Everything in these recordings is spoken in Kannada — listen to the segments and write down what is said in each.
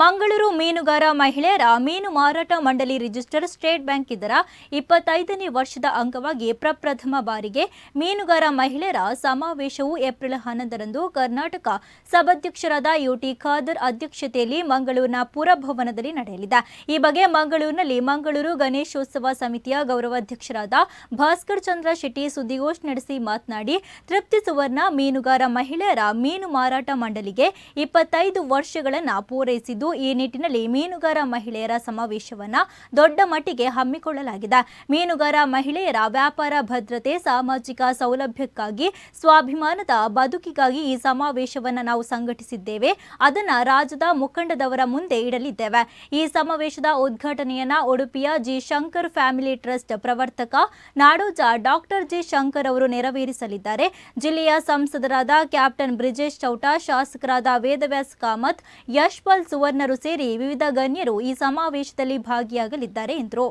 ಮಂಗಳೂರು ಮೀನುಗಾರ ಮಹಿಳೆಯರ ಮೀನು ಮಾರಾಟ ಮಂಡಳಿ ರಿಜಿಸ್ಟರ್ ಸ್ಟೇಟ್ ಬ್ಯಾಂಕ್ ಇದರ ಇಪ್ಪತ್ತೈದನೇ ವರ್ಷದ ಅಂಗವಾಗಿ ಪ್ರಪ್ರಥಮ ಬಾರಿಗೆ ಮೀನುಗಾರ ಮಹಿಳೆಯರ ಸಮಾವೇಶವು ಏಪ್ರಿಲ್ ಹನ್ನೊಂದರಂದು ಕರ್ನಾಟಕ ಸಭಾಧ್ಯಕ್ಷರಾದ ಯುಟಿ ಖಾದರ್ ಅಧ್ಯಕ್ಷತೆಯಲ್ಲಿ ಮಂಗಳೂರಿನ ಪುರಭವನದಲ್ಲಿ ನಡೆಯಲಿದೆ. ಈ ಬಗ್ಗೆ ಮಂಗಳೂರಿನಲ್ಲಿ ಮಂಗಳೂರು ಗಣೇಶೋತ್ಸವ ಸಮಿತಿಯ ಗೌರವಾಧ್ಯಕ್ಷರಾದ ಭಾಸ್ಕರ್ ಚಂದ್ರ ಶೆಟ್ಟಿ ಸುದ್ದಿಗೋಷ್ಠಿ ನಡೆಸಿ ಮಾತನಾಡಿ, ತೃಪ್ತಿ ಸುವರ್ಣ ಮೀನುಗಾರ ಮಹಿಳೆಯರ ಮೀನು ಮಾರಾಟ ಮಂಡಳಿಗೆ ಇಪ್ಪತ್ತೈದು ವರ್ಷಗಳನ್ನು ಪೂರೈಸಿದ್ದು ಈ ನಿಟ್ಟಿನಲ್ಲಿ ಮೀನುಗಾರ ಮಹಿಳೆಯರ ಸಮಾವೇಶವನ್ನ ದೊಡ್ಡ ಮಟ್ಟಿಗೆ ಹಮ್ಮಿಕೊಳ್ಳಲಾಗಿದೆ. ಮೀನುಗಾರ ಮಹಿಳೆಯರ ವ್ಯಾಪಾರ ಭದ್ರತೆ, ಸಾಮಾಜಿಕ ಸೌಲಭ್ಯಕ್ಕಾಗಿ, ಸ್ವಾಭಿಮಾನದ ಬದುಕಿಗಾಗಿ ಈ ಸಮಾವೇಶವನ್ನು ನಾವು ಸಂಘಟಿಸಿದ್ದೇವೆ. ಅದನ್ನ ರಾಜ್ಯದ ಮುಖಂಡದವರ ಮುಂದೆ ಇಡಲಿದ್ದೇವೆ. ಈ ಸಮಾವೇಶದ ಉದ್ಘಾಟನೆಯನ್ನ ಉಡುಪಿಯ ಜಿ. ಶಂಕರ್ ಫ್ಯಾಮಿಲಿ ಟ್ರಸ್ಟ್ ಪ್ರವರ್ತಕ ನಾಡೋಜ ಡಾಕ್ಟರ್ ಜಿ. ಶಂಕರ್ ಅವರು ನೆರವೇರಿಸಲಿದ್ದಾರೆ. ಜಿಲ್ಲೆಯ ಸಂಸದರಾದ ಕ್ಯಾಪ್ಟನ್ ಬ್ರಿಜೇಶ್ ಚೌಟ, ಶಾಸಕರಾದ ವೇದವ್ಯಾಸ್ ಕಾಮತ್, ಯಶ್ಪಾಲ್ ಸುವರ್ಣರು ಸೇರಿ ವಿವಿಧ ಗಣ್ಯರು ಈ ಸಮಾವೇಶದಲ್ಲಿ ಭಾಗಿಯಾಗಲಿದ್ದಾರೆ ಎಂದರು.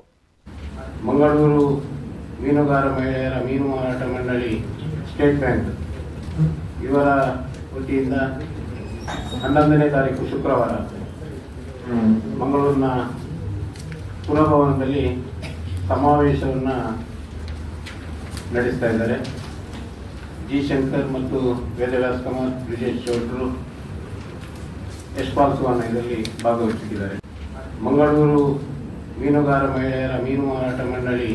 ಮಂಗಳೂರು ಮೀನುಗಾರ ಮಹಿಳೆಯರ ಮೀನು ಮಾರಾಟ ಮಂಡಳಿ ಸ್ಟೇಟ್ ಬ್ಯಾಂಕ್ ಇವರ ವತಿಯಿಂದ ಹನ್ನೊಂದನೇ ತಾರೀಕು ಶುಕ್ರವಾರ ಮಂಗಳೂರಿನ ಪುರಭವನದಲ್ಲಿ ಸಮಾವೇಶವನ್ನು ನಡೆಸ್ತಾ ಇದ್ದಾರೆ. ಜಿ. ಶಂಕರ್ ಮತ್ತು ವೇದವ್ಯಾಸ್ ಕುಮಾರ್ ಬ್ರಿಜೇಶ್ ಚೌಟ್ರು ಯಶ್ಪಾಲ್ ಇದರಲ್ಲಿ ಭಾಗವಹಿಸಿದ್ದಾರೆ ಮಂಗಳೂರು ಮೀನುಗಾರ ಮಹಿಳೆಯರ ಮೀನು ಮಾರಾಟ ಮಂಡಳಿ